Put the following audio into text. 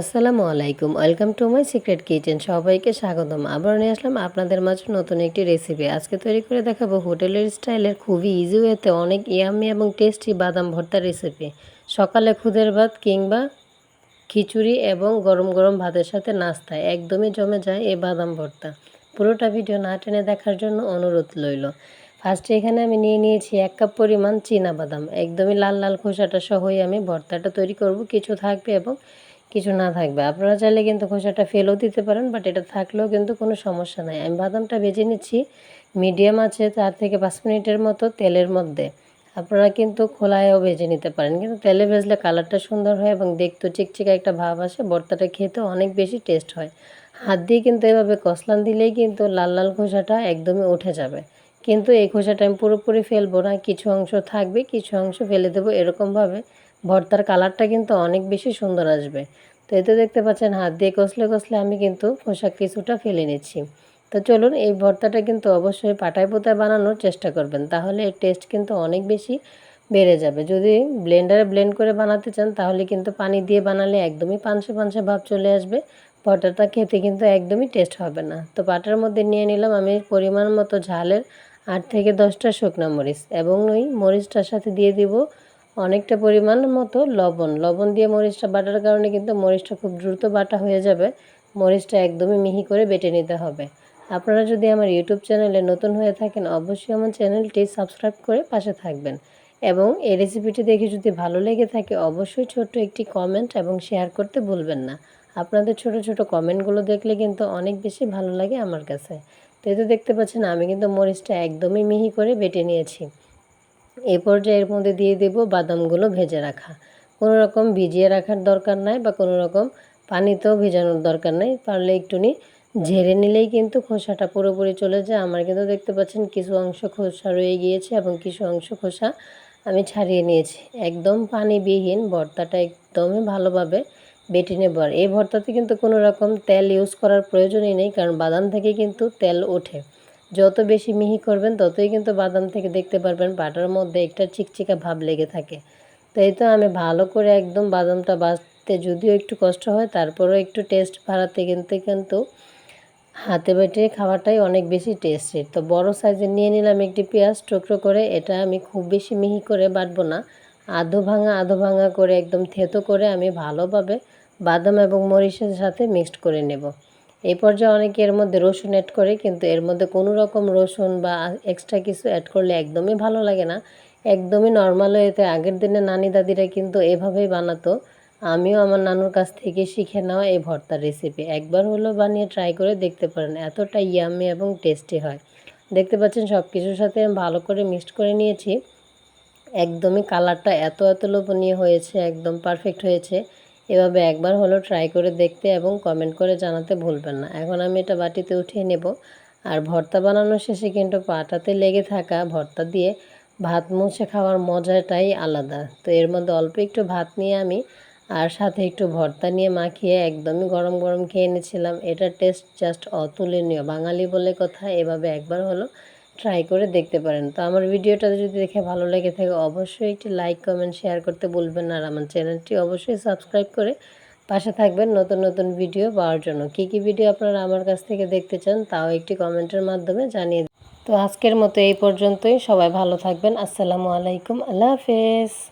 আসসালামু আলাইকুম। Welcome to my secret kitchen. সবাইকে স্বাগতম। আবার নিয়ে আসলাম আপনাদের মাঝে নতুন একটি রেসিপি। আজকে তৈরি করে দেখাবো হোটেলের স্টাইলের খুবই ইজি ওয়েতে অনেক ইয়ামি এবং টেস্টি বাদাম ভর্তা রেসিপি সকালে খুদের ভাত কিংবা খিচুড়ি এবং গরম গরম ভাতের সাথে নাস্তা একদমই জমে যায় এই বাদাম ভর্তা। পুরোটা ভিডিও না টেনে দেখার জন্য অনুরোধ রইল। ফার্স্টে এখানে আমি নিয়ে নিয়েছি এক কাপ পরিমাণ চীনা বাদাম। একদমই লাল লাল খোসাটা সহই আমি ভর্তাটা তৈরি করব। কিছু থাকবে এবং কিছু না থাকবে। আপনারা চাইলে কিন্তু খোসাটা ফেলেও দিতে পারেন বাট এটা থাকলেও কিন্তু কোনো সমস্যা নাই। আমি বাদামটা ভেজে নিচ্ছি মিডিয়াম আছে চার থেকে পাঁচ মিনিটের মতো তেলের মধ্যে। আপনারা কিন্তু খোলায়ও ভেজে নিতে পারেন, কিন্তু তেলে ভেজলে কালারটা সুন্দর হয় এবং দেখতে চিকচিকা একটা ভাব আসে ভর্তাটা খেতে অনেক বেশি টেস্ট হয়। হাত দিয়ে কিন্তু এভাবে কসলান দিলেই কিন্তু লাল লাল খোসাটা একদমই উঠে যাবে। কিন্তু এই খোসাটা আমি পুরোপুরি ফেলব না, কিছু অংশ থাকবে, কিছু অংশ ফেলে দেবো এরকমভাবে ভর্তার কালারটা কিন্তু অনেক বেশি সুন্দর আসবে। তো এতে দেখতে পাচ্ছেন, হাত দিয়ে কষলে কষলে আমি কিন্তু পোশাক কিছুটা ফেলে নিচ্ছি। তো চলুন, এই ভর্তাটা কিন্তু অবশ্যই পাটায় পোতায় বানানোর চেষ্টা করবেন, তাহলে এর টেস্ট কিন্তু অনেক বেশি বেড়ে যাবে। যদি ব্লেন্ডারে ব্লেন্ড করে বানাতে চান, তাহলে কিন্তু পানি দিয়ে বানালে একদমই পানসে পানসে ভাব চলে আসবে। ভর্তাটা খেতে কিন্তু একদমই টেস্ট হবে না। তো পাটার মধ্যে নিয়ে নিলাম আমি পরিমাণ মতো ঝালের আট থেকে দশটা শুকনো মরিচ এবং ওই মরিচটার সাথে দিয়ে দিব অনেকটা পরিমাণ মতো লবণ। লবণ দিয়ে মরিচটা বাটার কারণে কিন্তু মরিচটা খুব দ্রুত বাটা হয়ে যাবে। মরিচটা একদমই মিহি করে বেটে নিতে হবে। আপনারা যদি আমার ইউটিউব চ্যানেলে নতুন হয়ে থাকেন, অবশ্যই আমার চ্যানেলটি সাবস্ক্রাইব করে পাশে থাকবেন। এবং এই রেসিপিটি দেখে যদি ভালো লেগে থাকে, অবশ্যই ছোট্ট একটি কমেন্ট এবং শেয়ার করতে ভুলবেন না। আপনাদের ছোট ছোট কমেন্টগুলো দেখলে কিন্তু অনেক বেশি ভালো লাগে আমার কাছে। তো এতে দেখতে পাচ্ছেন, আমি কিন্তু মরিচটা একদমই মিহি করে বেটে নিয়েছি। এই পর্যায়ে এর মধ্যে দিয়ে দেব বাদামগুলো ভেজে রাখা। কোনো রকম ভিজিয়ে রাখার দরকার নাই বা কোনো রকম পানিতেও ভেজানোর দরকার নেই। পারলে একটুনি ঝেড়ে নিলেই কিন্তু খোসাটা পুরোপুরি চলে যায়। আমার কিন্তু দেখতে পাচ্ছেন কিছু অংশ খোসা রয়ে গিয়েছে এবং কিছু অংশ খোসা আমি ছাড়িয়ে নিয়েছি। একদম পানিবিহীন, ভর্তাটা একদমই ভালোভাবে বেটে নেব। আর এই ভর্তাতে কিন্তু কোনো রকম তেল ইউজ করার প্রয়োজনই নেই, কারণ বাদাম থেকে কিন্তু তেল ওঠে। যত বেশি মিহি করবেন, ততই কিন্তু বাদাম থেকে দেখতে পারবেন বাটার মধ্যে একটা চিকচিকা ভাব লেগে থাকে। তো এই তো আমি ভালো করে একদম বাদামটা বাজতে যদিও একটু কষ্ট হয়, তারপরেও একটু টেস্ট বাড়াতে কিন্তু কিন্তু হাতে বেটে খাওয়াটাই অনেক বেশি টেস্টি তো বড় সাইজের নিয়ে নিলাম একটি পেঁয়াজ টুকরো করে, এটা আমি খুব বেশি মিহি করে বাটবো না। আধো ভাঙা আধো ভাঙা করে একদম থেতো করে আমি ভালোভাবে বাদাম এবং মরিচের সাথে মিক্সড করে নেব। এই পর্যায়ে অনেকে এর মধ্যে রসুন অ্যাড করে, কিন্তু এর মধ্যে কোনো রকম রসুন বা এক্সট্রা কিছু অ্যাড করলে একদমই ভালো লাগে না। একদমই নর্মাল এতে আগের দিনে নানি দাদিরা কিন্তু এভাবেই বানাতো। আমিও আমার নানুর কাছ থেকে শিখে নেওয়া এই ভর্তার রেসিপি একবার হলো বানিয়ে ট্রাই করে দেখতে পারেন, এতটা ইয়ামি এবং টেস্টি হয়। দেখতে পাচ্ছেন সব কিছুর সাথে আমি ভালো করে মিক্সড করে নিয়েছি। একদমই কালারটা এত এত লোভনীয় হয়েছে, একদম পারফেক্ট হয়েছে। এভাবে একবার হলো ট্রাই করে দেখতে এবং কমেন্ট করে জানাতে ভুলবেন না। এখন আমি এটা বাটিতে উঠিয়ে নেব। আর ভর্তা বানানোর শেষে কিন্তু পাটাতে লেগে থাকা ভর্তা দিয়ে ভাত মুছে খাওয়ার মজাটাই আলাদা। তো এর মধ্যে অল্প একটু ভাত নিয়ে আমি আর সাথে একটু ভর্তা নিয়ে মাখিয়ে একদমই গরম গরম খেয়ে এনেছিলাম। এটার টেস্ট জাস্ট অতুলনীয়। বাঙালি বলে কথা, এভাবে একবার হলো ট্রাই করে দেখতে পারেন। তো আমার ভিডিওটা যদি দেখে ভালো লেগে থাকে, অবশ্যই একটি লাইক কমেন্ট শেয়ার করতে বলবেন আর আমার চ্যানেলটি অবশ্যই সাবস্ক্রাইব করে পাশে থাকবেন নতুন নতুন ভিডিও পাওয়ার জন্য। কী কী ভিডিও আপনারা আমার কাছ থেকে দেখতে চান, তাও একটি কমেন্টের মাধ্যমে জানিয়ে তো আজকের মতো এই পর্যন্তই। সবাই ভালো থাকবেন। আসসালামু আলাইকুম। আল্লাহ হাফেজ।